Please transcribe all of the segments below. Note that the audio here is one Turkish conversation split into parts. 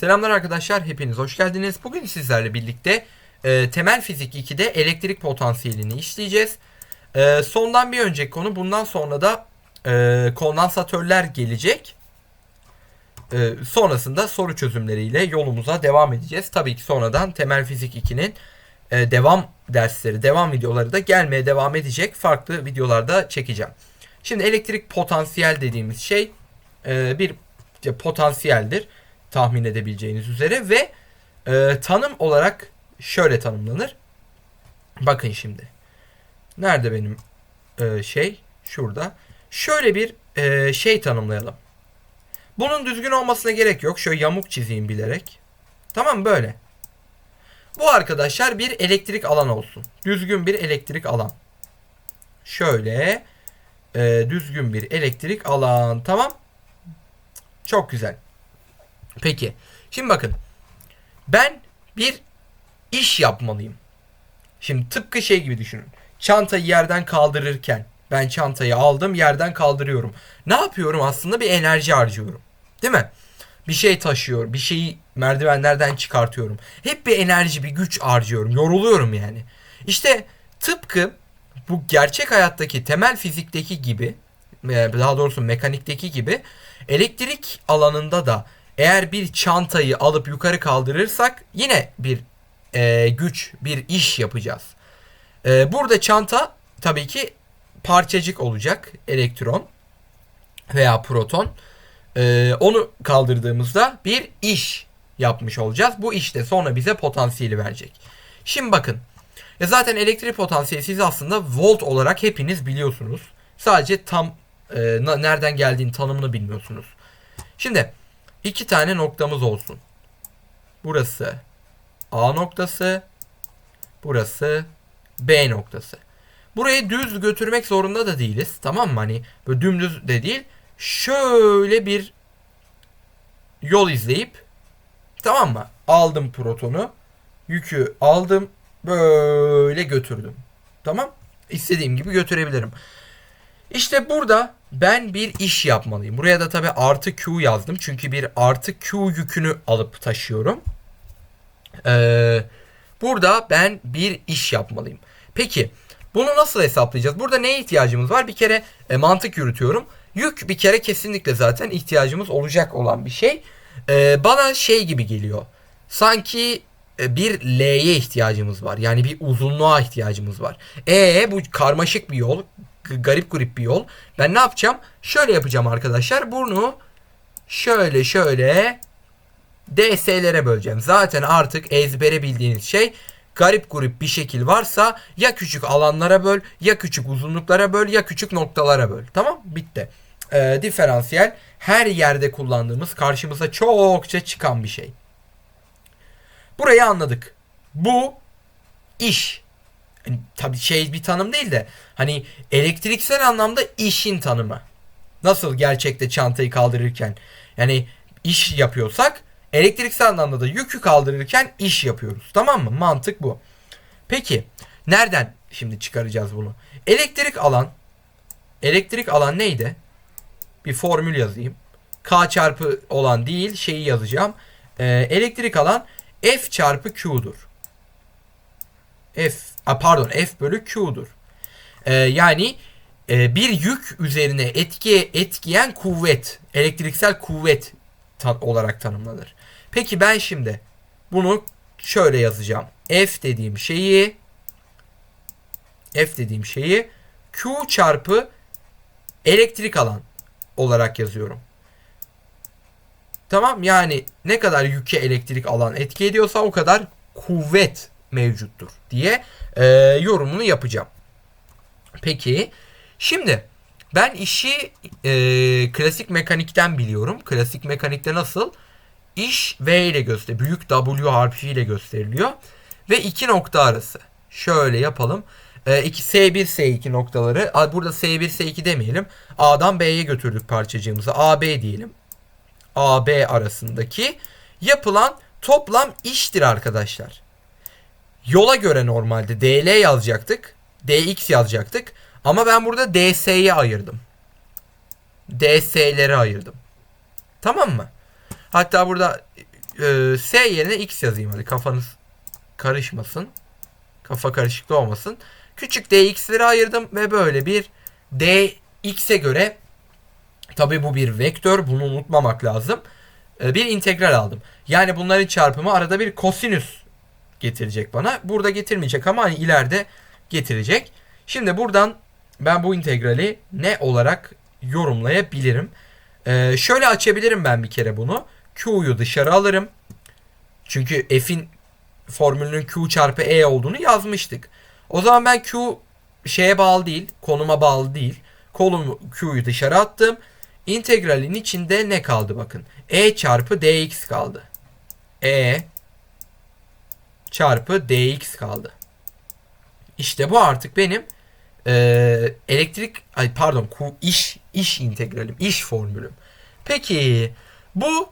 Selamlar arkadaşlar, hepiniz hoş geldiniz. Bugün sizlerle birlikte e, temel fizik 2'de elektrik potansiyelini işleyeceğiz. E, sondan bir önceki konu, bundan sonra da e, kondansatörler gelecek. E, sonrasında soru çözümleriyle yolumuza devam edeceğiz. Tabii ki sonradan temel fizik 2'nin e, devam dersleri, devam videoları da gelmeye devam edecek. Farklı videolarda çekeceğim. Şimdi elektrik potansiyel dediğimiz şey e, bir potansiyeldir tahmin edebileceğiniz üzere ve e, tanım olarak şöyle tanımlanır. Bakın şimdi. Nerede benim e, şey? Şurada. Şöyle bir e, şey tanımlayalım. Bunun düzgün olmasına gerek yok. Şöyle yamuk çizeyim bilerek. Tamam böyle. Bu arkadaşlar bir elektrik alan olsun. Düzgün bir elektrik alan. Şöyle e, düzgün bir elektrik alan. Tamam. Çok güzel. Peki. Şimdi bakın. Ben bir iş yapmalıyım. Şimdi tıpkı şey gibi düşünün. Çantayı yerden kaldırırken ben çantayı aldım yerden kaldırıyorum. Ne yapıyorum aslında bir enerji harcıyorum. Değil mi? Bir şey taşıyorum. Bir şeyi merdivenlerden çıkartıyorum. Hep bir enerji, bir güç harcıyorum. Yoruluyorum yani. İşte tıpkı bu gerçek hayattaki temel fizikteki gibi daha doğrusu mekanikteki gibi elektrik alanında da eğer bir çantayı alıp yukarı kaldırırsak yine bir e, güç, bir iş yapacağız. E, burada çanta tabii ki parçacık olacak elektron veya proton. E, onu kaldırdığımızda bir iş yapmış olacağız. Bu işte sonra bize potansiyeli verecek. Şimdi bakın. Ya zaten elektrik potansiyeli siz aslında volt olarak hepiniz biliyorsunuz. Sadece tam e, nereden geldiğini tanımını bilmiyorsunuz. Şimdi iki tane noktamız olsun. Burası A noktası. Burası B noktası. Burayı düz götürmek zorunda da değiliz. Tamam mı? Hani böyle dümdüz de değil. Şöyle bir yol izleyip tamam mı? Aldım protonu. Yükü aldım. Böyle götürdüm. Tamam? İstediğim gibi götürebilirim. İşte burada ben bir iş yapmalıyım. Buraya da tabi artı Q yazdım. Çünkü bir artı Q yükünü alıp taşıyorum. Ee, burada ben bir iş yapmalıyım. Peki bunu nasıl hesaplayacağız? Burada neye ihtiyacımız var? Bir kere e, mantık yürütüyorum. Yük bir kere kesinlikle zaten ihtiyacımız olacak olan bir şey. Ee, bana şey gibi geliyor. Sanki e, bir L'ye ihtiyacımız var. Yani bir uzunluğa ihtiyacımız var. E bu karmaşık bir yol garip garip bir yol. Ben ne yapacağım? Şöyle yapacağım arkadaşlar. Bunu şöyle şöyle DS'lere böleceğim. Zaten artık ezbere bildiğiniz şey garip grup bir şekil varsa ya küçük alanlara böl ya küçük uzunluklara böl ya küçük noktalara böl. Tamam bitti. Ee, diferansiyel her yerde kullandığımız karşımıza çokça çıkan bir şey. Burayı anladık. Bu iş tabii şey bir tanım değil de hani elektriksel anlamda işin tanımı. Nasıl gerçekte çantayı kaldırırken yani iş yapıyorsak elektriksel anlamda da yükü kaldırırken iş yapıyoruz. Tamam mı? Mantık bu. Peki nereden şimdi çıkaracağız bunu? Elektrik alan elektrik alan neydi? Bir formül yazayım. K çarpı olan değil şeyi yazacağım. Ee, elektrik alan F çarpı Q'dur. F a pardon F bölü Q'dur. Ee, yani e, bir yük üzerine etki etkiyen kuvvet, elektriksel kuvvet ta olarak tanımlanır. Peki ben şimdi bunu şöyle yazacağım. F dediğim şeyi F dediğim şeyi Q çarpı elektrik alan olarak yazıyorum. Tamam yani ne kadar yüke elektrik alan etki ediyorsa o kadar kuvvet mevcuttur diye e, yorumunu yapacağım. Peki şimdi ben işi e, klasik mekanikten biliyorum. Klasik mekanikte nasıl? İş V ile gösteriliyor. Büyük W harfi ile gösteriliyor. Ve iki nokta arası. Şöyle yapalım. E, iki, S1, S2 noktaları. Burada S1, S2 demeyelim. A'dan B'ye götürdük parçacığımızı. AB diyelim. AB arasındaki yapılan toplam iştir arkadaşlar. Yola göre normalde DL yazacaktık. DX yazacaktık. Ama ben burada DS'yi ayırdım. DS'leri ayırdım. Tamam mı? Hatta burada e, S yerine X yazayım hadi kafanız karışmasın. Kafa karışıklığı olmasın. Küçük dx'leri ayırdım ve böyle bir dx'e göre tabi bu bir vektör bunu unutmamak lazım. E, bir integral aldım. Yani bunların çarpımı arada bir kosinüs getirecek bana. Burada getirmeyecek ama hani ileride getirecek. Şimdi buradan ben bu integrali ne olarak yorumlayabilirim? Ee, şöyle açabilirim ben bir kere bunu. Q'yu dışarı alırım. Çünkü F'in formülünün Q çarpı E olduğunu yazmıştık. O zaman ben Q şeye bağlı değil, konuma bağlı değil. Kolumu Q'yu dışarı attım. İntegralin içinde ne kaldı bakın. E çarpı dx kaldı. E çarpı dx kaldı. İşte bu artık benim e, elektrik ay pardon iş iş integralim, iş formülüm. Peki bu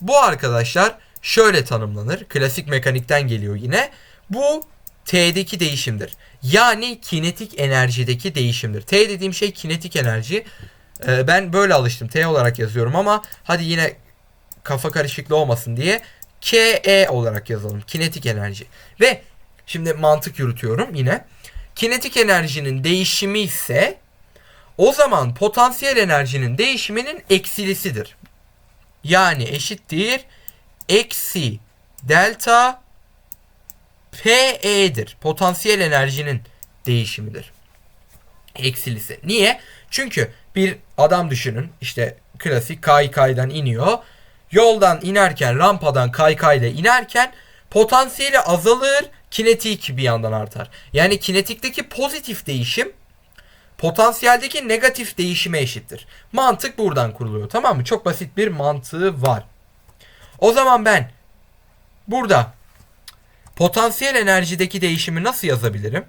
bu arkadaşlar şöyle tanımlanır. Klasik mekanikten geliyor yine. Bu T'deki değişimdir. Yani kinetik enerjideki değişimdir. T dediğim şey kinetik enerji. Ee, ben böyle alıştım. T olarak yazıyorum ama hadi yine kafa karışıklığı olmasın diye KE olarak yazalım. Kinetik enerji. Ve şimdi mantık yürütüyorum yine. Kinetik enerjinin değişimi ise o zaman potansiyel enerjinin değişiminin eksilisidir. Yani eşittir eksi delta PE'dir. Potansiyel enerjinin değişimidir. Eksilisi. Niye? Çünkü bir adam düşünün işte klasik kaykaydan iniyor. Yoldan inerken rampadan kaykayla inerken potansiyeli azalır kinetik bir yandan artar. Yani kinetikteki pozitif değişim potansiyeldeki negatif değişime eşittir. Mantık buradan kuruluyor tamam mı? Çok basit bir mantığı var. O zaman ben burada potansiyel enerjideki değişimi nasıl yazabilirim?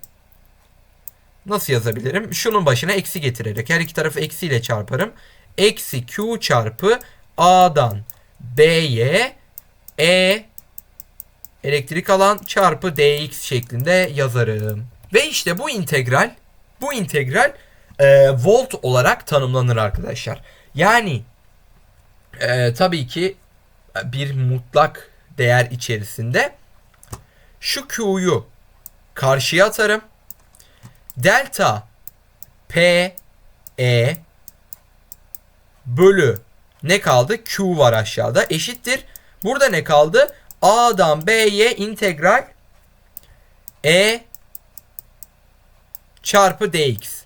Nasıl yazabilirim? Şunun başına eksi getirerek her iki tarafı eksiyle çarparım. Eksi Q çarpı A'dan B'ye E elektrik alan çarpı dx şeklinde yazarım. Ve işte bu integral bu integral e, volt olarak tanımlanır arkadaşlar. Yani e, tabii ki bir mutlak değer içerisinde şu Q'yu karşıya atarım. Delta P E bölü ne kaldı? Q var aşağıda eşittir. Burada ne kaldı? A'dan B'ye integral E çarpı dx.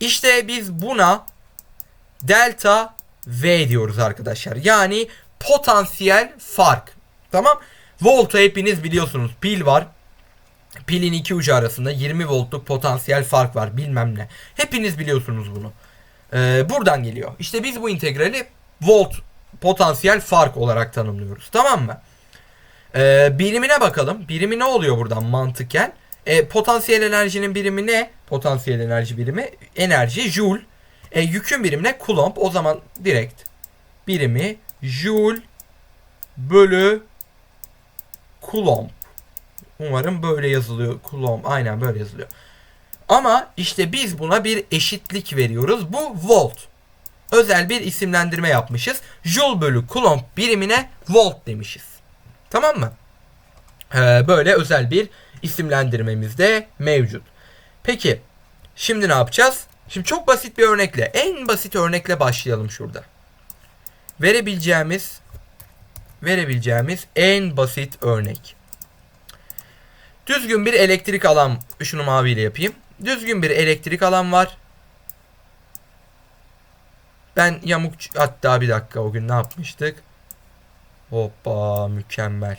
İşte biz buna delta V diyoruz arkadaşlar. Yani potansiyel fark. Tamam. Volta hepiniz biliyorsunuz. Pil var. Pilin iki ucu arasında 20 voltluk potansiyel fark var bilmem ne. Hepiniz biliyorsunuz bunu. Ee, buradan geliyor. İşte biz bu integrali volt potansiyel fark olarak tanımlıyoruz. Tamam mı? Ee, birimine bakalım. Birimi ne oluyor buradan mantıken? E, potansiyel enerjinin birimi ne? Potansiyel enerji birimi enerji joule. E, yükün birimi ne? Coulomb. O zaman direkt birimi joule bölü Coulomb. Umarım böyle yazılıyor. Coulomb. Aynen böyle yazılıyor. Ama işte biz buna bir eşitlik veriyoruz. Bu volt. Özel bir isimlendirme yapmışız. Joule bölü Coulomb birimine volt demişiz. Tamam mı? Ee, böyle özel bir isimlendirmemiz de mevcut. Peki şimdi ne yapacağız? Şimdi çok basit bir örnekle, en basit örnekle başlayalım şurada. Verebileceğimiz verebileceğimiz en basit örnek. Düzgün bir elektrik alan, şunu maviyle yapayım. Düzgün bir elektrik alan var. Ben yamuk hatta bir dakika o gün ne yapmıştık? Hoppa mükemmel.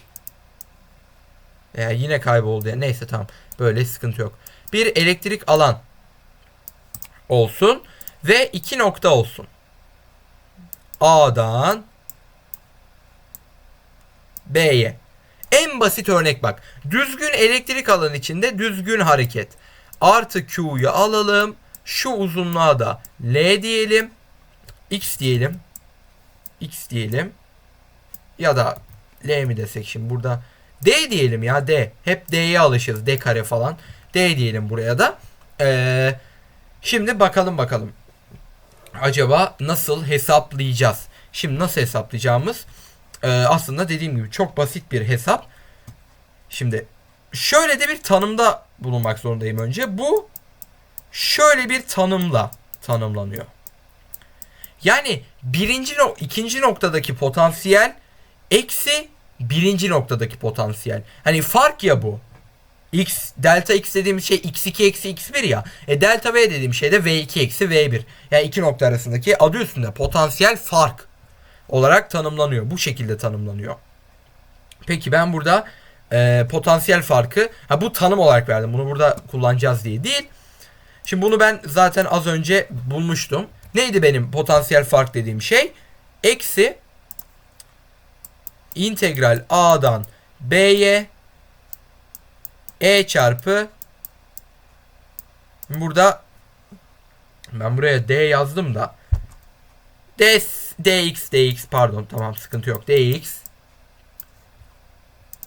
Ya yine kayboldu ya. Neyse tamam. Böyle sıkıntı yok. Bir elektrik alan olsun ve iki nokta olsun. A'dan B'ye. En basit örnek bak. Düzgün elektrik alan içinde düzgün hareket. Artı Q'yu alalım. Şu uzunluğa da L diyelim. X diyelim. X diyelim. Ya da L mi desek şimdi burada. D diyelim ya D. Hep D'ye alışırız. D kare falan. D diyelim buraya da. Ee, şimdi bakalım bakalım. Acaba nasıl hesaplayacağız? Şimdi nasıl hesaplayacağımız Ee, aslında dediğim gibi çok basit bir hesap. Şimdi şöyle de bir tanımda bulunmak zorundayım önce. Bu şöyle bir tanımla tanımlanıyor. Yani birinci no ikinci noktadaki potansiyel eksi birinci noktadaki potansiyel. Hani fark ya bu. X delta x dediğimiz şey x2 eksi x1 ya. E delta v dediğim şey de v2 eksi v1. Yani iki nokta arasındaki adı üstünde potansiyel fark olarak tanımlanıyor. Bu şekilde tanımlanıyor. Peki ben burada e, potansiyel farkı ha bu tanım olarak verdim. Bunu burada kullanacağız diye değil. Şimdi bunu ben zaten az önce bulmuştum. Neydi benim potansiyel fark dediğim şey? Eksi integral a'dan b'ye e çarpı burada ben buraya d yazdım da d dx dx pardon tamam sıkıntı yok dx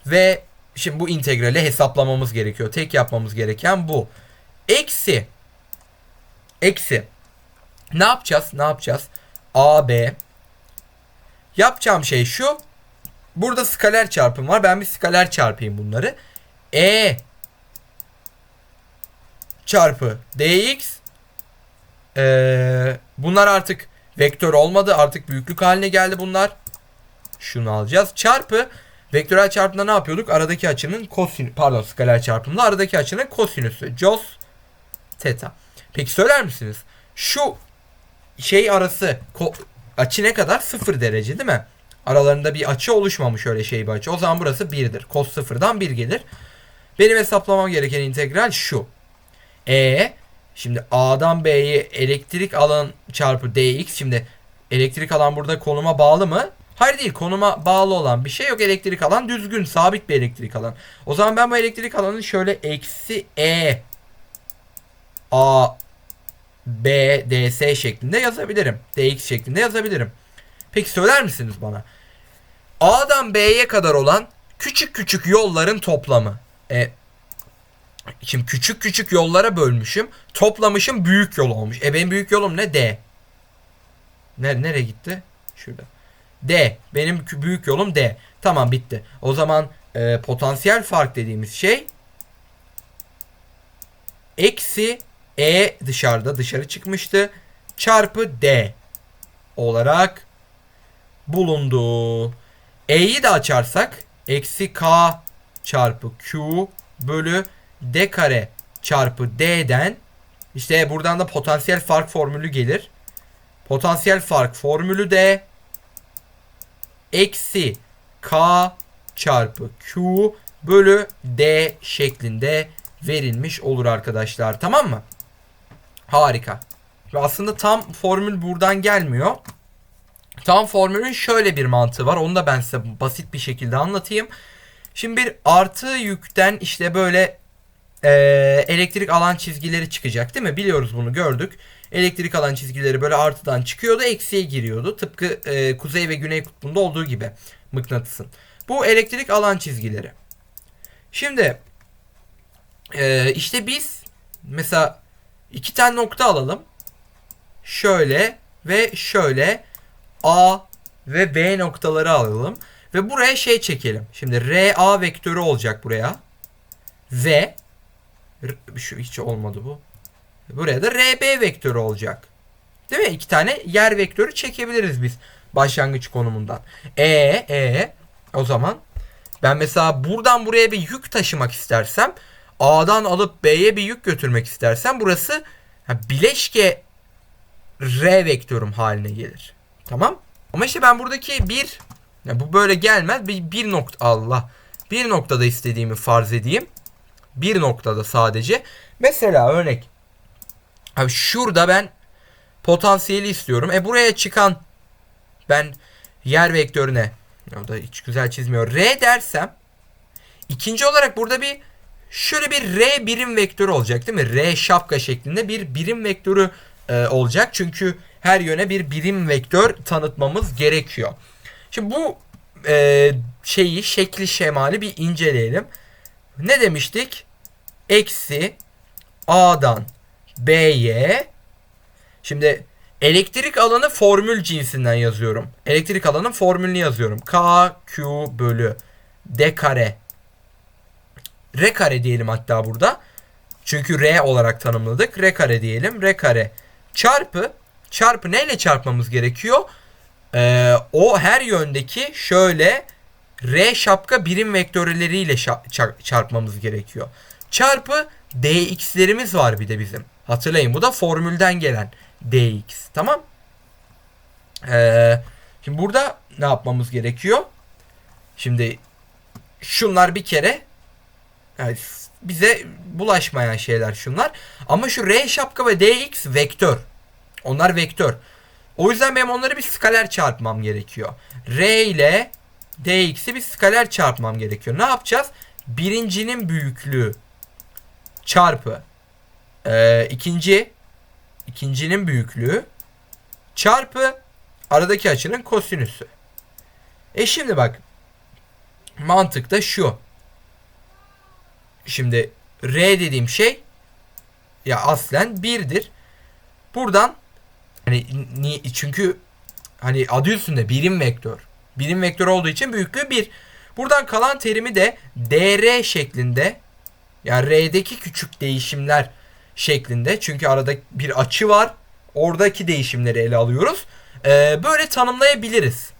ve şimdi bu integrali hesaplamamız gerekiyor. Tek yapmamız gereken bu. Eksi eksi ne yapacağız? Ne yapacağız? AB yapacağım şey şu. Burada skaler çarpım var. Ben bir skaler çarpayım bunları. E çarpı dx ee, bunlar artık vektör olmadı. Artık büyüklük haline geldi bunlar. Şunu alacağız. Çarpı vektörel çarpımda ne yapıyorduk? Aradaki açının kosinüsü pardon skaler çarpımda aradaki açının kosinüsü. Cos teta. Peki söyler misiniz? Şu şey arası açı ne kadar? 0 derece değil mi? Aralarında bir açı oluşmamış öyle şey bir açı. O zaman burası 1'dir. Cos 0'dan 1 gelir. Benim hesaplamam gereken integral şu. E şimdi A'dan B'ye elektrik alan çarpı dx. Şimdi elektrik alan burada konuma bağlı mı? Hayır değil. Konuma bağlı olan bir şey yok. Elektrik alan düzgün. Sabit bir elektrik alan. O zaman ben bu elektrik alanı şöyle eksi E A B ds şeklinde yazabilirim. dx şeklinde yazabilirim. Peki söyler misiniz bana? A'dan B'ye kadar olan küçük küçük yolların toplamı. E, şimdi küçük küçük yollara bölmüşüm. Toplamışım büyük yol olmuş. E benim büyük yolum ne? D. Nere, nereye gitti? Şurada. D. Benim büyük yolum D. Tamam bitti. O zaman e, potansiyel fark dediğimiz şey eksi E dışarıda dışarı çıkmıştı. Çarpı D olarak bulundu. E'yi de açarsak eksi K çarpı Q bölü D kare çarpı D'den işte buradan da potansiyel fark formülü gelir. Potansiyel fark formülü de eksi K çarpı Q bölü D şeklinde verilmiş olur arkadaşlar. Tamam mı? Harika. Aslında tam formül buradan gelmiyor. Tam formülün şöyle bir mantığı var. Onu da ben size basit bir şekilde anlatayım. Şimdi bir artı yükten işte böyle e, elektrik alan çizgileri çıkacak değil mi? Biliyoruz bunu gördük. Elektrik alan çizgileri böyle artıdan çıkıyordu eksiye giriyordu. Tıpkı e, kuzey ve güney kutbunda olduğu gibi mıknatısın. Bu elektrik alan çizgileri. Şimdi e, işte biz mesela iki tane nokta alalım. Şöyle ve şöyle A ve B noktaları alalım. Ve buraya şey çekelim. Şimdi RA vektörü olacak buraya. Ve şu hiç olmadı bu. Buraya da RB vektörü olacak. Değil mi? İki tane yer vektörü çekebiliriz biz başlangıç konumundan. E e o zaman ben mesela buradan buraya bir yük taşımak istersem A'dan alıp B'ye bir yük götürmek istersem burası bileşke R vektörüm haline gelir. Tamam? Ama işte ben buradaki bir ya bu böyle gelmez. Bir, bir nokta Allah. Bir noktada istediğimi farz edeyim. Bir noktada sadece. Mesela örnek. Abi şurada ben potansiyeli istiyorum. E buraya çıkan ben yer vektörüne o da hiç güzel çizmiyor. R dersem ikinci olarak burada bir şöyle bir R birim vektörü olacak değil mi? R şapka şeklinde bir birim vektörü e, olacak. Çünkü her yöne bir birim vektör tanıtmamız gerekiyor. Şimdi bu e, şeyi şekli şemali bir inceleyelim. Ne demiştik? Eksi A'dan B'ye Şimdi Elektrik alanı formül cinsinden yazıyorum. Elektrik alanın formülünü yazıyorum. K, Q bölü D kare. R kare diyelim hatta burada. Çünkü R olarak tanımladık. R kare diyelim. R kare çarpı çarpı neyle çarpmamız gerekiyor? Ee, o her yöndeki şöyle R şapka birim vektörleriyle şa- çarpmamız gerekiyor. Çarpı dx'lerimiz var bir de bizim. Hatırlayın bu da formülden gelen dx. Tamam. Ee, şimdi burada ne yapmamız gerekiyor? Şimdi şunlar bir kere yani bize bulaşmayan şeyler şunlar. Ama şu R şapka ve dx vektör. Onlar vektör. O yüzden benim onları bir skaler çarpmam gerekiyor. R ile dx'i bir skaler çarpmam gerekiyor. Ne yapacağız? Birincinin büyüklüğü çarpı e, ikinci ikincinin büyüklüğü çarpı aradaki açının kosinüsü. E şimdi bak mantık da şu. Şimdi R dediğim şey ya aslen 1'dir. Buradan hani ni, çünkü hani adı üstünde birim vektör. Birim vektör olduğu için büyüklüğü 1. Buradan kalan terimi de dr şeklinde yani r'deki küçük değişimler şeklinde. Çünkü arada bir açı var. Oradaki değişimleri ele alıyoruz. Ee, böyle tanımlayabiliriz.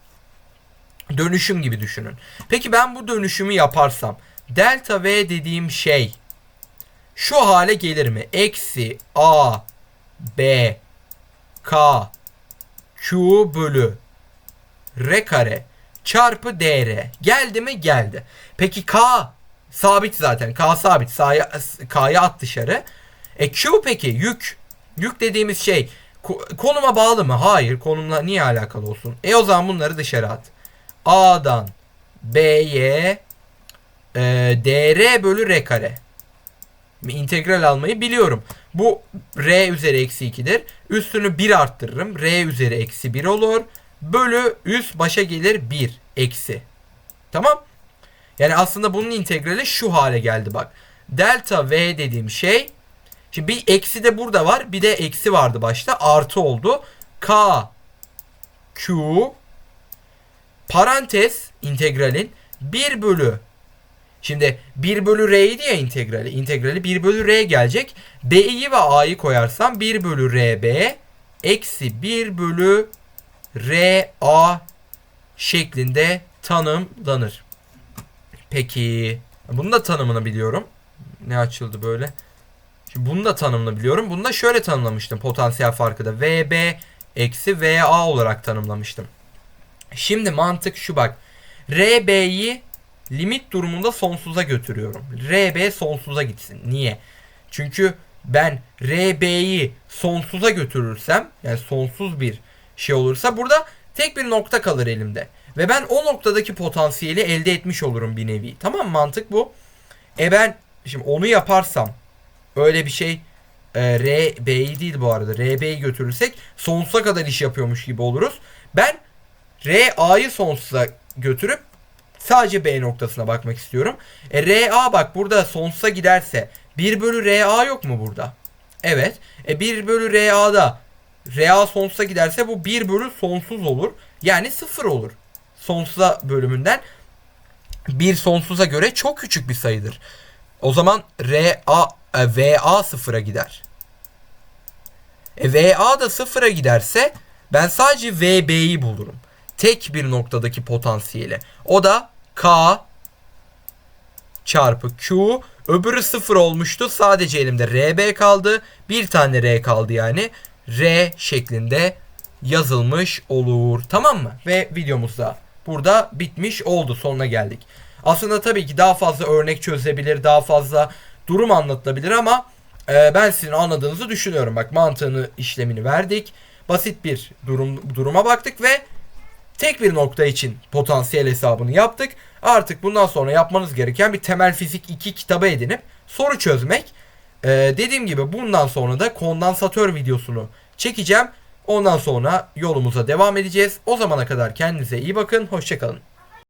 Dönüşüm gibi düşünün. Peki ben bu dönüşümü yaparsam delta v dediğim şey şu hale gelir mi? Eksi a b k q bölü r kare çarpı dr. Geldi mi? Geldi. Peki k sabit zaten. K sabit. K'ya at dışarı. E Q peki yük. Yük dediğimiz şey konuma bağlı mı? Hayır. Konumla niye alakalı olsun? E o zaman bunları dışarı at. A'dan B'ye e, dr bölü r kare. İntegral almayı biliyorum. Bu r üzeri eksi 2'dir. Üstünü 1 arttırırım. r üzeri eksi 1 olur. Bölü üst başa gelir 1 eksi. Tamam. Yani aslında bunun integrali şu hale geldi bak. Delta v dediğim şey Şimdi bir eksi de burada var. Bir de eksi vardı başta. Artı oldu. K Q parantez integralin 1 bölü Şimdi 1 bölü r'ydi ya integrali. İntegrali 1 bölü r gelecek. b'yi ve a'yı koyarsam 1 bölü rb eksi 1 bölü r a şeklinde tanımlanır. Peki. Bunun da tanımını biliyorum. Ne açıldı böyle? Şimdi bunu da tanımlayabiliyorum. Bunu da şöyle tanımlamıştım potansiyel farkı da. VB eksi VA olarak tanımlamıştım. Şimdi mantık şu bak. RB'yi limit durumunda sonsuza götürüyorum. RB sonsuza gitsin. Niye? Çünkü ben RB'yi sonsuza götürürsem yani sonsuz bir şey olursa burada tek bir nokta kalır elimde. Ve ben o noktadaki potansiyeli elde etmiş olurum bir nevi. Tamam mantık bu. E ben şimdi onu yaparsam öyle bir şey e, RB'yi değil bu arada. RB'yi götürürsek sonsuza kadar iş yapıyormuş gibi oluruz. Ben RA'yı sonsuza götürüp sadece B noktasına bakmak istiyorum. E, RA bak burada sonsuza giderse 1 bölü RA yok mu burada? Evet. E 1 bölü RA'da RA sonsuza giderse bu 1 bölü sonsuz olur. Yani 0 olur. Sonsuza bölümünden 1 sonsuza göre çok küçük bir sayıdır. O zaman RA e, VA sıfıra gider. E, VA da sıfıra giderse ben sadece VB'yi bulurum. Tek bir noktadaki potansiyeli. O da K çarpı Q. Öbürü sıfır olmuştu. Sadece elimde RB kaldı. Bir tane R kaldı yani. R şeklinde yazılmış olur. Tamam mı? Ve videomuz da burada bitmiş oldu. Sonuna geldik. Aslında tabii ki daha fazla örnek çözebilir. Daha fazla durum anlatılabilir ama e, ben sizin anladığınızı düşünüyorum. Bak mantığını işlemini verdik. Basit bir durum duruma baktık ve tek bir nokta için potansiyel hesabını yaptık. Artık bundan sonra yapmanız gereken bir temel fizik 2 kitabı edinip soru çözmek. Ee, dediğim gibi bundan sonra da kondansatör videosunu çekeceğim. Ondan sonra yolumuza devam edeceğiz. O zamana kadar kendinize iyi bakın. Hoşçakalın.